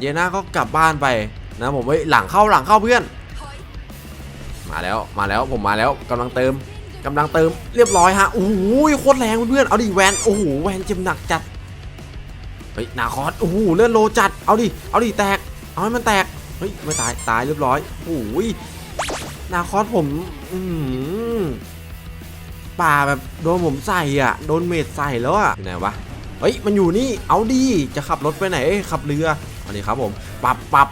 เยน่าก็กลับบ้านไปนะผมเฮ้หลังเข้าหลังเข้าเพื่อน มาแล้วมาแล้วผมมาแล้วกำลังเติมกำลังเติมเรียบร้อยฮะโอ้โหโคตรแรงเพื่อนเอาดิแวนโอ้โหแวนเจ็บหนักจัดเฮ้ยนาคอสโอ้โหเลื่อนโลจัดเอาดิเอาดิแตกเอาให้มันแตกเฮ้ยไม่ตายตายเรียบร้อยโอ้โหนาคอสผมอือหือป่าแบบโดนผมใส่อะโดนเมดใส่แล้วอะอยู่ไหนวะเฮ้ยมันอยู่นี่เอาดิจะขับรถไปไหนเอ้ยขับเรือ อันนี้ครับผมปรับปรับ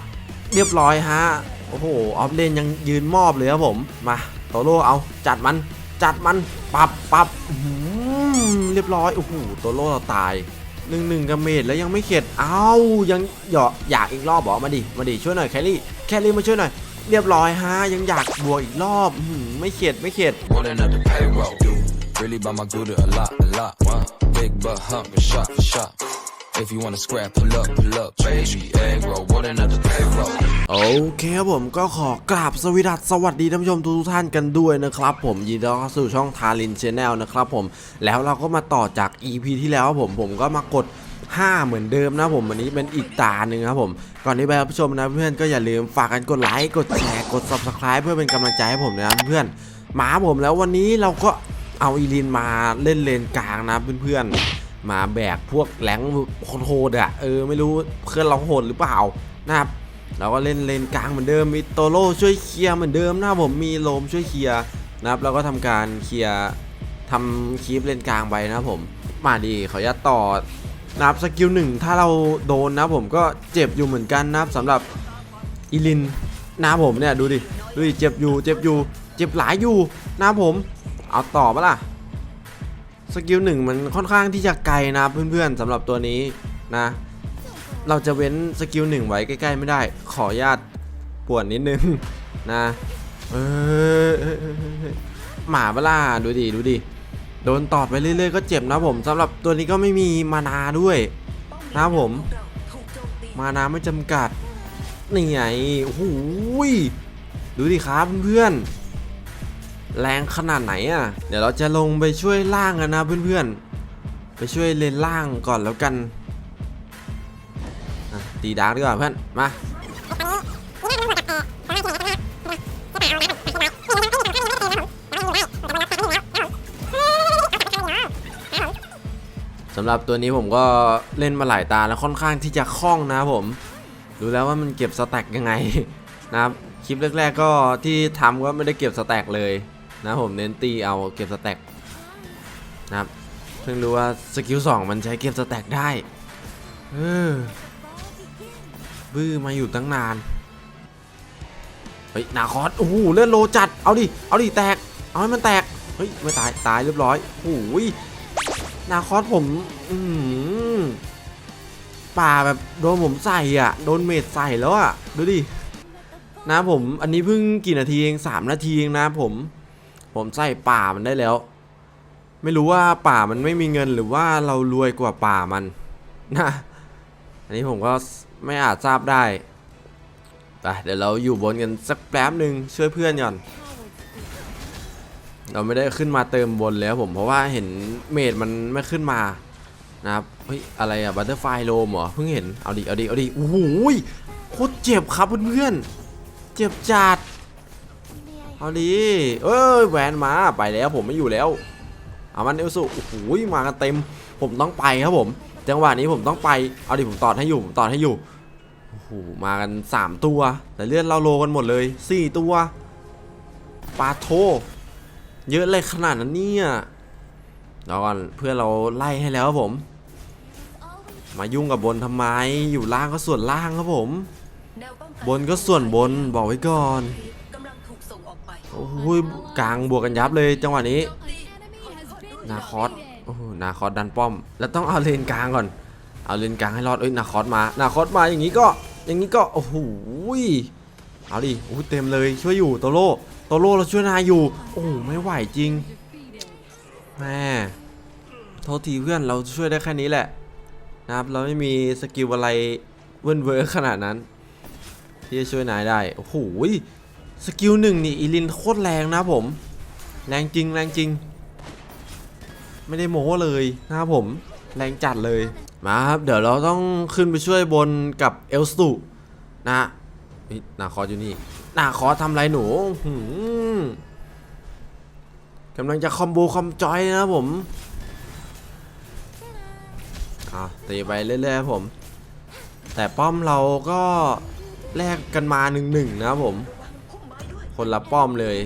เรียบร้อยฮะโอ้โหออฟเลนยังยืนมอบเลยครับผมมาโตโร่เอาจัดมันจัดมันปรับปรับหือเรียบร้อยโอ้โหโตโร่เราตายหนึ่งหนึ่งกับเมดแล้วยังไม่เข็ดเอ้ายังหยาะอยากอีกรอบบอกมาดิมาดิช่วยหน่อยแคลรี่แคลรี่มาช่วยหน่อยเรียบร้อยฮะยังอยากบวกอีกรอบอื้อหือไม่เข็ดไม่เข็ด Really by my good a lot, a lot. Wow. Big butt hump shot for shot. If you wanna scrap, pull up, pull up. Baby, egg roll. Rolling up the payroll. โอเคครับผมก็ขอกราบสวีดัสสวัสดีท่านผู้ชมทุกท่านกันด้วยนะครับผมยินดีต้อนรับสู่ช่องทารินชาแนลนะครับผมแล้วเราก็มาต่อจาก EP ที่แล้วครับผมผมก็มากด 5 เหมือนเดิมนะผมวันนี้เป็นอีกตาหนึ่งครับผมก่อนที่ไปรับชมนะเพื่อนก็อย่าลืมฝากกันกดไลค์กดแชร์กด Subscribe เพื่อเป็นกำลังใจให้ผมนะเพื่อนมาผมแล้ววันนี้เราก็เอาอีลินมาเล่นเลนกลางนะเพื่อนๆ มาแบกพวกแหลงโหดอะเออไม่รู้เพื่อนเราโหดหรือเปล่านะครับเราก็เล่นเลนกลางเหมือนเดิมมีโตโร่ช่วยเคลียร์เหมือนเดิมนะครับผมมีโลมช่วยเคลียร์นะครับแล้วก็ทำการเคลียร์ทำคีปเลนกลางไปนะครับผมมาดีขออนุญาตต่อนะครับสกิลหนึ่งถ้าเราโดนนะผมก็เจ็บอยู่เหมือนกันนะครับสำหรับอีลินนะครับผมเนี่ยดูดิดูดิเจ็บอยู่เจ็บอยู่ เจ็บหลายอยู่นะครับผม เอาต่อปะล่ะ สกิลหนึ่งมันค่อนข้างที่จะไกลนะเพื่อนๆสำหรับตัวนี้นะ เราจะเว้นสกิลหนึ่งไว้ใกล้ๆไม่ได้ ขออนุญาตปวดนิดนึงนะเออหมาเวล่าดูดิดูดิโดนตอดไปเรื่อยๆก็เจ็บนะผมสำหรับตัวนี้ก็ไม่มีมานาด้วยนะผม มานาไม่จำกัดนี่ไงโอ้โหยดูดิครับเพื่อนๆ แรงขนาดไหนอะ เดี๋ยวเราจะลงไปช่วยล่างกันนะเพื่อนๆ ไปช่วยเลนล่างก่อนแล้วกัน ตีดาร์กดีกว่าเพื่อน มาสำหรับตัวนี้ผมก็เล่นมาหลายตาแล้วค่อนข้างที่จะคล่องนะผมดูแล้วว่ามันเก็บสแต็กยังไงนะครับ คลิปแรก ๆ ก็ที่ทำก็ไม่ได้เก็บสแต็กเลย นะผมเน้นตีเอาเก็บสแต็กนะครับเพิ่งรู้ว่าสกิล2มันใช้เก็บสแต็กได้เออบื้อมาอยู่ตั้งนานเฮ้ยนาคอสโอ้โหเลื่อนโลจัดเอาดิเอาดิแตกเอาให้มันแตกเฮ้ยไม่ตายตายเรียบร้อยโอ้ยนาคอสผมอือหือป่าแบบโดนผมใส่อะโดนเมดใส่แล้วอะดูดินะผมอันนี้เพิ่งกี่นาทีเองสามนาทีเองนะผม ผมใส่ป่ามันได้แล้ว ไม่รู้ว่าป่ามันไม่มีเงินหรือว่าเรารวยกว่าป่ามันนะอันนี้ผมก็ไม่อาจทราบได้ไปเดี๋ยวเราอยู่บนกันสักแป๊บหนึ่งช่วยเพื่อนก่อนเราไม่ได้ขึ้นมาเติมบนแล้วผมเพราะว่าเห็นเมดมันไม่ขึ้นมานะครับเฮ้ยอะไรอะบัตเตอร์ไฟโลมเหรอเพิ่งเห็นเอาดิเอาดิเอาดิโอ้โหยโคตรเจ็บครับเพื่อนๆเจ็บจัด เอาดิเอ้ยแหวนมาไปแล้วผมไม่อยู่แล้วเอามันเอลสุโอ้โหยมากันเต็ม ผมต้องไปครับผม จังหวะนี้ผมต้องไปเอาดิผมตอดให้อยู่ผมตอดให้อยู่โอ้โหมากัน 3 ตัว แต่เลือดเราโลกันหมดเลย 4 ตัวปาโท เยอะเลยขนาดนั้นเนี่ยเดี๋ยวก่อนเพื่อเราไล่ให้แล้วครับผม มายุ่งกับบนทำไมอยู่ล่างก็ส่วนล่างครับผม บนก็ส่วนบนบอกไว้ก่อน โอ้โหกลางบวกกันยับเลยจังหวะนี้ นาคอสโอ้โหนาคอสดันป้อม แล้วต้องเอาเลนกลางก่อน เอาเลนกลางให้รอดเอ้ยนาคอสมา นาคอสมาอย่างนี้ก็ อย่างนี้ก็โอ้โหเอาดิโอ้โหเต็มเลยช่วยอยู่โตโร่โตโร่เราช่วยนายอยู่ โอ้โหไม่ไหวจริงแม่โทษทีเพื่อนเราช่วยได้แค่นี้แหละนะครับเราไม่มีสกิลอะไรเวิร์นเวอร์ขนาดนั้น ที่จะช่วยนายได้ โอ้โห สกิลหนึ่งนี่อีลินโคตรแรงนะผม แรงจริงแรงจริง ไม่ได้โม้เลยนะครับผม แรงจัดเลย มาครับ เดี๋ยวเราต้องขึ้นไปช่วยบนกับเอลสุนะฮะเฮ้ยนาคออยู่นี่นาคอทำไรหนูหกำลังจะคอมโบคอมจอยนะผมอะตีไปเรื่อยๆผม แต่ป้อมเราก็แลกกันมาหนึ่งหนึ่งนะผม คนละป้อมเลย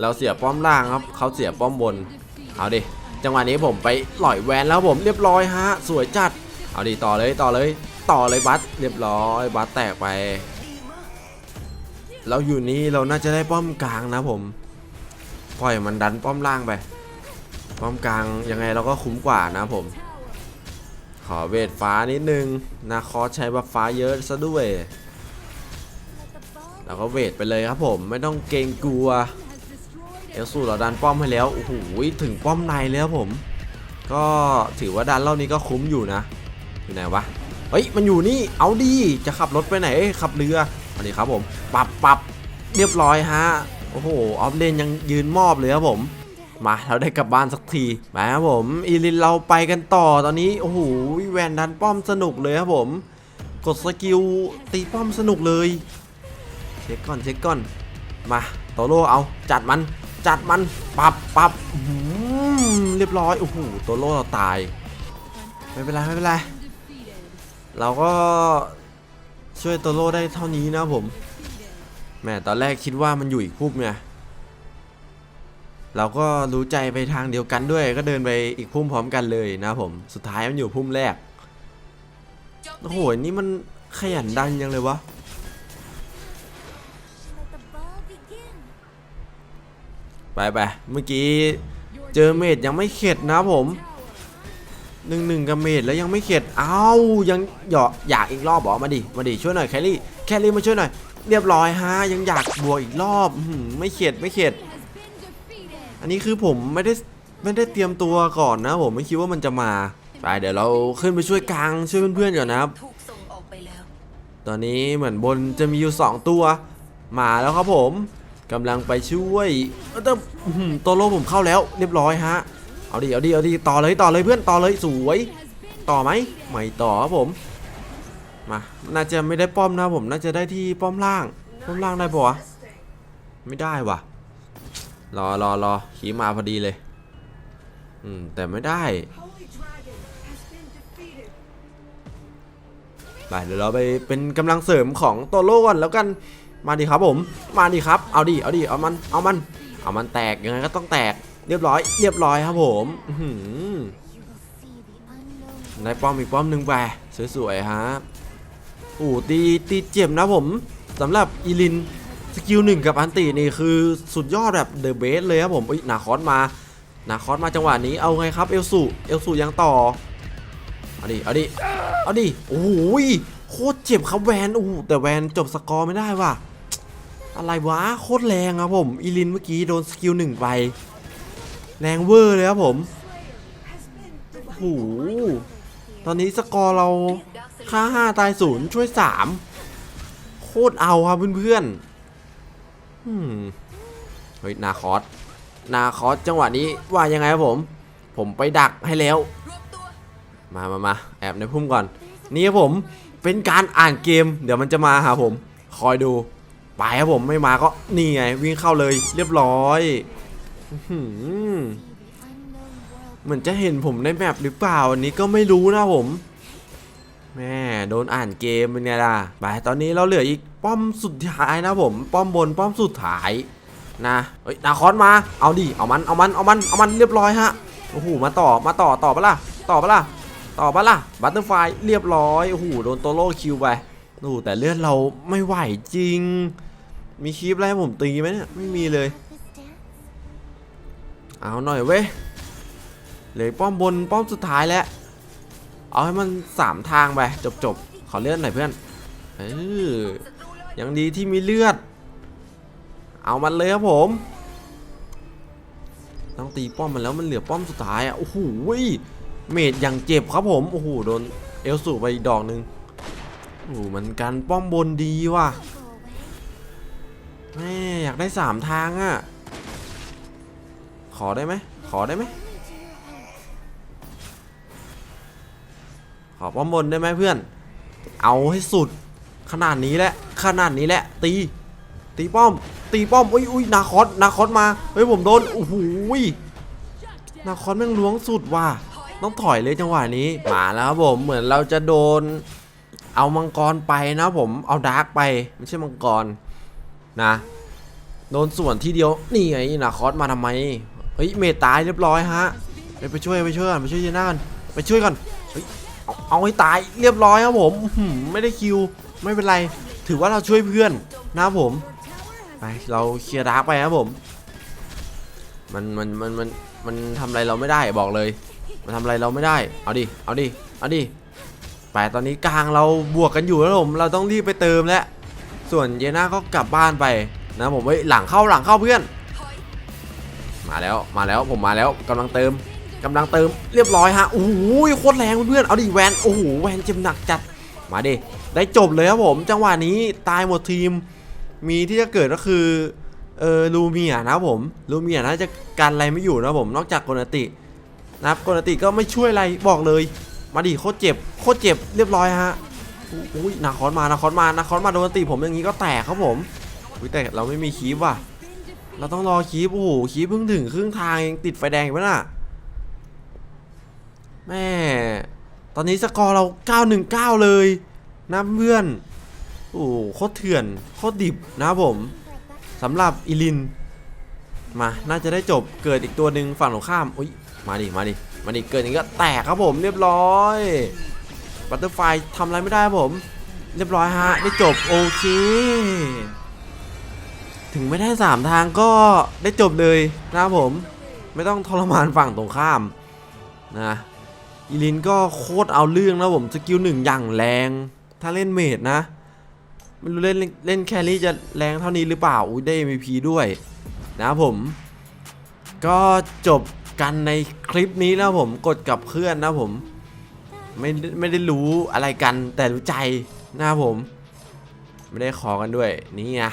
เราเสียป้อมล่างครับเขาเสียป้อมบน เอาดิจังหวะนี้ผมไปหล่อยแวนแล้วผมเรียบร้อยฮะ สวยจัด เอาดิต่อเลยต่อเลยต่อเลยบัสเรียบร้อยบัสแตกไป เราอยู่นี่เราน่าจะได้ป้อมกลางนะผมปล่อยมันดันป้อมล่างไป ป้อมกลางยังไงเราก็คุ้มกว่านะผม ขอเวทฟ้านิดนึงนาคอใช้บัฟฟ้าเยอะซะด้วย แล้วก็เวทไปเลยครับผมไม่ต้องเกรงกลัวเอลสูเราดันป้อมให้แล้วโอ้โหถึงป้อมในแล้วผม ก็ถือว่าดันรอบนี้ก็คุ้มอยู่นะอยู่ไหนวะเฮ้ยมันอยู่นี่เอาดีจะขับรถไปไหนขับเรืออันนี้ครับผมปรับปรับเรียบร้อยฮะโอ้โหออฟเลนยังยืนมอบเลยครับผม มาเราได้กลับบ้านสักทีมาครับผมอีลินเราไปกันต่อตอนนี้โอ้โหแวนดันป้อมสนุกเลยครับผม กดสกิลตีป้อมสนุกเลย เช็คก่อนเช็คก่อน มาโตโร่เอาจัดมันจัดมันปับปับเรียบร้อยโอ้โหโตโร่เราตาย ไม่เป็นไรไม่เป็นไรเราก็ช่วยโตโร่ได้เท่านี้นะผมแม่ตอนแรกคิดว่ามันอยู่อีกพุ่มไงเราก็รู้ใจไปทางเดียวกันด้วย ก็เดินไปอีกพุ่มพร้อมกันเลยนะผมสุดท้ายมันอยู่พุ่มแรกโอ้โหนี่มันขยันดันยังเลยวะ ไปไปเมื่อกี้เจอเมดยังไม่เข็ดนะผมหนึ่งหนึ่งกับเมดแล้วยังไม่เข็ด เอ้ายังหยอกอยากอีกรอบบอกมาดิ มาดิช่วยหน่อยแคลรี่ แคลรี่มาช่วยหน่อย เรียบร้อยฮะ ยังอยากบวกอีกรอบไม่เข็ดไม่เข็ด อันนี้คือผมไม่ได้ไม่ได้เตรียมตัวก่อนนะ ผมไม่คิดว่ามันจะมา ไปเดี๋ยวเราขึ้นไปช่วยกลางช่วยเพื่อนๆก่อนนะครับ ตอนนี้เหมือนบนจะมีอยู่ 2 ตัว มาแล้วครับผม กำลังไปช่วยแต่อื้อตัวโลผมเข้าแล้วเรียบร้อยฮะ เอาดิเอาดิเอาดิต่อเลยต่อเลยเพื่อนต่อเลยสวย ต่อไหมไม่ต่อครับผม มา น่าจะไม่ได้ป้อมนะผมน่าจะได้ที่ป้อมล่าง ป้อมล่างได้ปะวะ ไม่ได้วะรอรอรอขี่มาพอดีเลย อืมแต่ไม่ได้ไปเดี๋ยวเราไปเป็นกำลังเสริมของโตโร่ก่อนแล้วกัน มาดิครับผม มาดิครับ เอาดิ เอาดิ เอามัน เอามัน เอามันแตกยังไงก็ต้องแตก เรียบร้อย เรียบร้อยครับผมได้ป้อมอีกป้อมหนึ่งไปสวยๆฮะโอ้ตีตีเจ็บนะผมสำหรับอีลินสกิลหนึ่งกับอันตีนี่คือสุดยอดแบบเดอะเบสเลยครับผมเอ้ยนาคอสมานาคอสมาจังหวะนี้เอาไงครับเอลสูเอลสูยังต่อเอาดิเอาดิเอาดิโอ้โหยโคตรเจ็บครับแวนโอ้โหแต่แวนจบสกอร์ไม่ได้ว่ะ อะไรวะโคตรแรงครับผมอีลินเมื่อกี้โดนสกิลหนึ่งไป แรงเวอร์เลยครับผมโอ้โหตอนนี้สกอร์เราค่าห้าตายศูนย์ช่วยสามโคตรเอาครับเพื่อนๆอืมเฮ้ยนาคอสนาคอสจังหวะนี้ว่ายังไงครับผม ผมไปดักให้แล้วรวมตัวมามามาแอบในพุ่มก่อน นี่ครับผมเป็นการอ่านเกม เดี๋ยวมันจะมาหาผม คอยดู ไปครับผมไม่มาก็นี่ไงวิ่งเข้าเลยเรียบร้อยเหมือนจะเห็นผมในแมปหรือเปล่าอันนี้ก็ไม่รู้นะผม แม่โดนอ่านเกมเป็นไงล่ะไปตอนนี้เราเหลืออีกป้อมสุดท้ายนะผม ป้อมบนป้อมสุดท้ายนะเฮ้ยนาคอนมาเอาดิเอามันเอามันเอามันเอามันเรียบร้อยฮะโอ้โหมาต่อมาต่อต่อปะล่ะต่อปะล่ะต่อปะล่ะบัตเตอร์ไฟเรียบร้อยโอ้โหโดนโตโร่คิวไป โอ้โหแต่เลือดเราไม่ไหวจริง มีคลิปอะไรให้ผมตีไหมเนี่ย ไม่มีเลย เอาหน่อยเว้ยเหลือป้อมบนป้อมสุดท้ายแล้ว เอาให้มันสามทางไป จบจบขอเลือดหน่อยเพื่อนเออยังดีที่มีเลือด เอามันเลยครับผม ต้องตีป้อมมันแล้วมันเหลือป้อมสุดท้ายอะโอ้โหเมดยังเจ็บครับผม โอ้โหโดนเอลสูไปอีกดอกหนึ่ง โอ้โหมันกันป้อมบนดีว่ะแม่อยากได้สามทางอะ ขอได้ไหม ขอได้ไหม ขอป้อมบนได้ไหมเพื่อน เอาให้สุด ขนาดนี้แหละ ขนาดนี้แหละ ตี ตีป้อม ตีป้อม อุ้ยอุ้ยนาคอสนาคอสมา เฮ้ยผมโดน โอ้โหนาคอสแม่งล้วงสุดว่ะ ต้องถอยเลยจังหวะนี้ มาแล้วครับผม เหมือนเราจะโดน เอามังกรไปนะผมเอาดาร์กไปไม่ใช่มังกรนะโดนส่วนที่เดียวนี่ไงนาคอสมาทำไมเฮ้ยเมตตายเรียบร้อยฮะไปไปช่วยไปช่วยก่อนไปช่วยเจน่ากันไปช่วยก่อนเฮ้ยเอาเอาให้ตายเรียบร้อยครับผมไม่ได้คิวไม่เป็นไร ถือว่าเราช่วยเพื่อนนะผมไปเราเคลียร์ดาร์กไปครับผม มันมันมันมันมันทำอะไรเราไม่ได้บอกเลย มันทำอะไรเราไม่ได้ เอาดิเอาดิเอาดิ ไปตอนนี้กลางเราบวกกันอยู่แล้วผมเราต้องรีบไปเติมแล้ว ส่วนเยน่าก็กลับบ้านไปนะผมเฮ้ยหลังเข้าหลังเข้าเพื่อน มาแล้วมาแล้วผมมาแล้วกำลังเติมกำลังเติมเรียบร้อยฮะโอ้โหโคตรแรงเพื่อนเอาดิแวนโอ้โหแวนเจ็บหนักจัดมาดิได้จบเลยครับผม จังหวะนี้ตายหมดทีมมีที่จะเกิดก็คือเออลูเมียนะผมลูเมียน่าจะกันอะไรไม่อยู่นะผมนอกจากโกนาตินะครับโกนาติก็ไม่ช่วยอะไรบอกเลย มาดิโคตรเจ็บโคตรเจ็บเรียบร้อยฮะอุ้ยนาคอนมานาคอนมานาคอนมาโดนตีผมอย่างนี้ก็แตกครับผมอุ้ยแต่เราไม่มีคีบว่ะ เราต้องรอคีบโอ้โหคีบเพิ่งถึงครึ่งทางเองติดไฟแดงไปน่ะแม่ตอนนี้สกอร์เรา 919 เลยนะเพื่อนโอ้โหโคตรเถื่อนโคตรดิบนะผมสำหรับอีลินมาน่าจะได้จบเกิดอีกตัวหนึ่งฝั่งตรงข้ามอุ้ยมาดิมาดิ มาดิเกิดอย่างนี้ก็แตกครับผมเรียบร้อยบัตเตอร์ไฟทำอะไรไม่ได้ครับผม เรียบร้อยฮะได้จบโอเค ถึงไม่ได้สามทางก็ได้จบเลยนะครับผม ไม่ต้องทรมานฝั่งตรงข้ามนะอีลินก็โคตรเอาเรื่องนะผมสกิลหนึ่งอย่างแรง ถ้าเล่นเมดนะไม่รู้เล่นเล่นแครี่จะแรงเท่านี้หรือเปล่าอุ้ยได้ MVP ด้วย นะครับผม ก็จบ กันในคลิปนี้นะผมกดกับเพื่อนนะผม ไม่ไม่ได้รู้อะไรกันแต่รู้ใจนะผม ไม่ได้ขอกันด้วยนี่ไง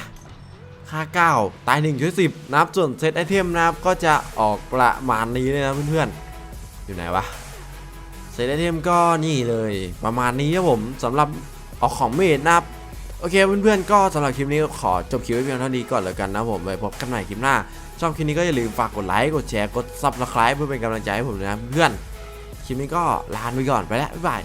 ค่า 9 ตาย1ช่วย10นะครับส่วนเซตไอเทมนะครับก็จะออกประมาณนี้เลยนะเพื่อนๆ อยู่ไหนวะ เซตไอเทมก็นี่เลยประมาณนี้ครับผมสำหรับออกของเมดนะครับ โอเคเพื่อนๆก็สำหรับคลิปนี้ขอจบคลิปไว้เพียงเท่านี้ก่อนแล้วกันนะผมไว้พบกันใหม่คลิปหน้าชอบคลิปนี้ก็อย่าลืมฝากกดไลค์กดแชร์กดซับสไครป์เพื่อเป็นกำลังใจให้ผมนะเพื่อนคลิปนี้ก็ลาไปก่อนไปแล้วบ๊ายบาย